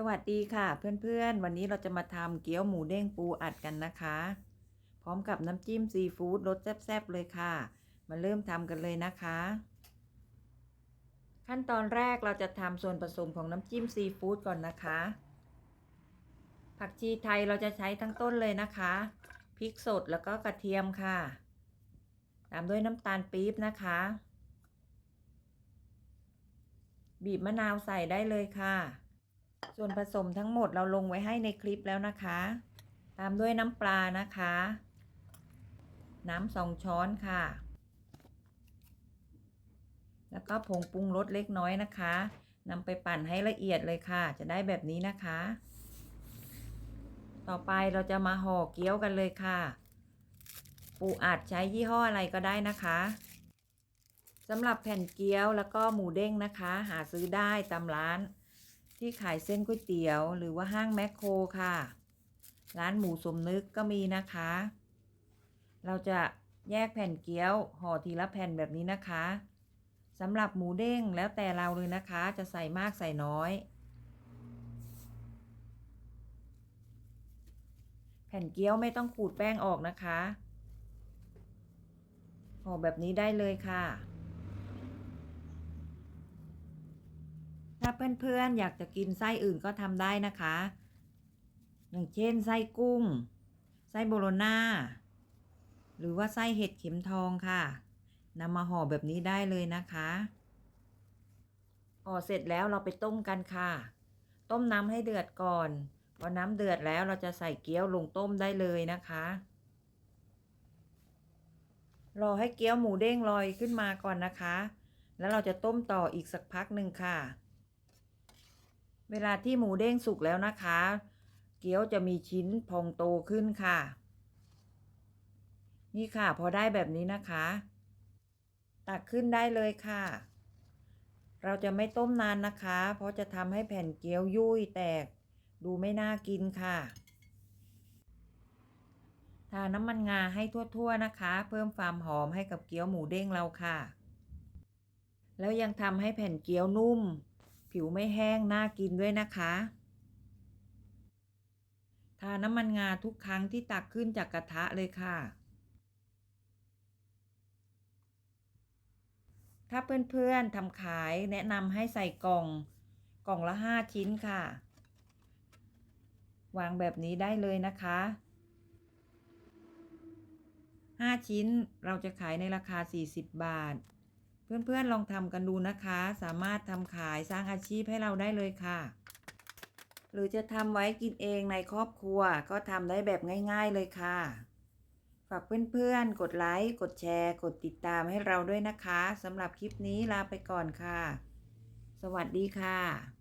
สวัสดีค่ะ เพื่อนๆ วันนี้เราจะมาทำเกี๊ยวหมูเด้งปูอัดกันนะคะ พร้อมกับน้ำจิ้มซีฟู้ดรสแซ่บๆเลยค่ะ มาเริ่มทำกันเลยนะคะ ขั้นตอนแรกเราจะทำส่วนผสมของน้ำจิ้มซีฟู้ดก่อนนะคะ ผักชีไทยเราจะใช้ทั้งต้นเลยนะคะพริกสดแล้วก็กระเทียมค่ะ ตามด้วยน้ำตาลปี๊บนะคะ บีบมะนาวใส่ได้เลยค่ะ ส่วนผสมทั้งหมดเราลงไว้ให้ในคลิปแล้วนะคะ ตามด้วยน้ำปลานะคะ น้ำสองช้อนค่ะ แล้วก็ผงปรุงรสเล็กน้อยนะคะนำไปปั่นให้ละเอียดเลยค่ะ จะได้แบบนี้นะคะ ต่อไปเราจะมาห่อเกี๊ยวกันเลยค่ะ ปูอัดใช้ยี่ห้ออะไรก็ได้นะคะสำหรับแผ่นเกี๊ยวแล้วก็หมูเด้งนะคะ หาซื้อได้ตามร้าน ที่ขายเส้นก๋วยเตี๋ยวหรือว่าห้างแมคโครค่ะ ร้านหมูสมนึกก็มีนะคะ เราจะแยกแผ่นเกี๊ยวห่อทีละแผ่นแบบนี้นะคะสำหรับหมูเด้งแล้วแต่เราเลยนะคะ จะใส่มากใส่น้อย แผ่นเกี๊ยวไม่ต้องขูดแป้งออกนะคะห่อแบบนี้ได้เลยค่ะ ถ้าเพื่อนๆ อยากจะกินไส้อื่นก็ทำได้นะคะ อย่างเช่นไส้กุ้ง ไส้โบโลน่าหรือว่าไส้เห็ดเข็มทองค่ะนำมาห่อแบบนี้ได้เลยนะคะห่อเสร็จแล้วเราไปต้มกันค่ะ ต้มน้ำให้เดือดก่อน พอน้ำเดือดแล้วเราจะใส่เกี๊ยวลงต้มได้เลยนะคะรอให้เกี๊ยวหมูเด้งลอยขึ้นมาก่อนนะคะ แล้วเราจะต้มต่ออีกสักพักหนึ่งค่ะ เวลาที่หมูเด้งสุกแล้วนะคะ เกี๊ยวจะมีชิ้นพองโตขึ้นค่ะ นี่ค่ะ พอได้แบบนี้นะคะ ตักขึ้นได้เลยค่ะ เราจะไม่ต้มนานนะคะ เพราะจะทำให้แผ่นเกี๊ยวยุ่ยแตก ดูไม่น่ากินค่ะทาน้ำมันงาให้ทั่วๆนะคะ เพิ่มความหอมให้กับเกี๊ยวหมูเด้งเราค่ะ แล้วยังทำให้แผ่นเกี๊ยวนุ่ม ผิวไม่แห้ง น่ากินด้วยนะคะ ทาน้ำมันงาทุกครั้งที่ตักขึ้นจากกระทะเลยค่ะ ถ้าเพื่อนๆทำขายแนะนำให้ใส่กล่อง กล่องละห้าชิ้นค่ะ วางแบบนี้ได้เลยนะคะห้าชิ้นเราจะขายในราคา 40 บาท เพื่อนๆลองทำกันดูนะคะ สามารถทำขายสร้างอาชีพให้เราได้เลยค่ะ หรือจะทำไว้กินเองในครอบครัว ก็ทำได้แบบง่าย ๆเลยค่ะ ฝากเพื่อนๆ กดไลค์ กดแชร์ กดติดตามให้เราด้วยนะคะสำหรับคลิปนี้ลาไปก่อนค่ะ สวัสดีค่ะ